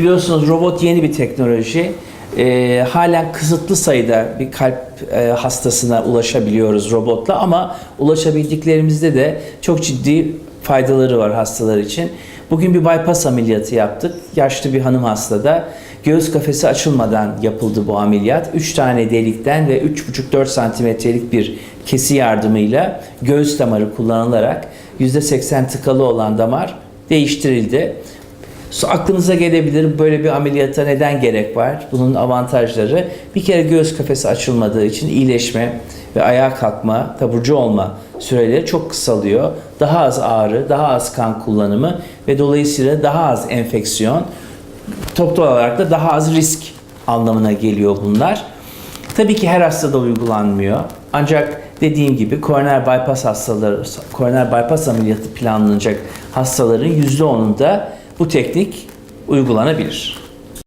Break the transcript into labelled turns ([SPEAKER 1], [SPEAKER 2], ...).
[SPEAKER 1] Biliyorsunuz robot yeni bir teknoloji. Ee, halen kısıtlı sayıda bir kalp e, hastasına ulaşabiliyoruz robotla ama ulaşabildiklerimizde de çok ciddi faydaları var hastalar için. Bugün bir bypass ameliyatı yaptık. Yaşlı bir hanım hastada. Göğüs kafesi açılmadan yapıldı bu ameliyat. 3 tane delikten ve 3,5-4 santimetrelik bir kesi yardımıyla göğüs damarı kullanılarak %80 tıkalı olan damar değiştirildi. So- Aklınıza gelebilir böyle bir ameliyata neden gerek var? Bunun avantajları bir kere göğüs kafesi açılmadığı için iyileşme ve ayağa kalkma, taburcu olma süreleri çok kısalıyor. Daha az ağrı, daha az kan kullanımı ve dolayısıyla daha az enfeksiyon. Toplu olarak da daha az risk anlamına geliyor bunlar. Tabii ki her hastada uygulanmıyor. Ancak dediğim gibi koroner bypass hastaları, koroner bypass ameliyatı planlanacak hastaların %10'unda bu teknik uygulanabilir.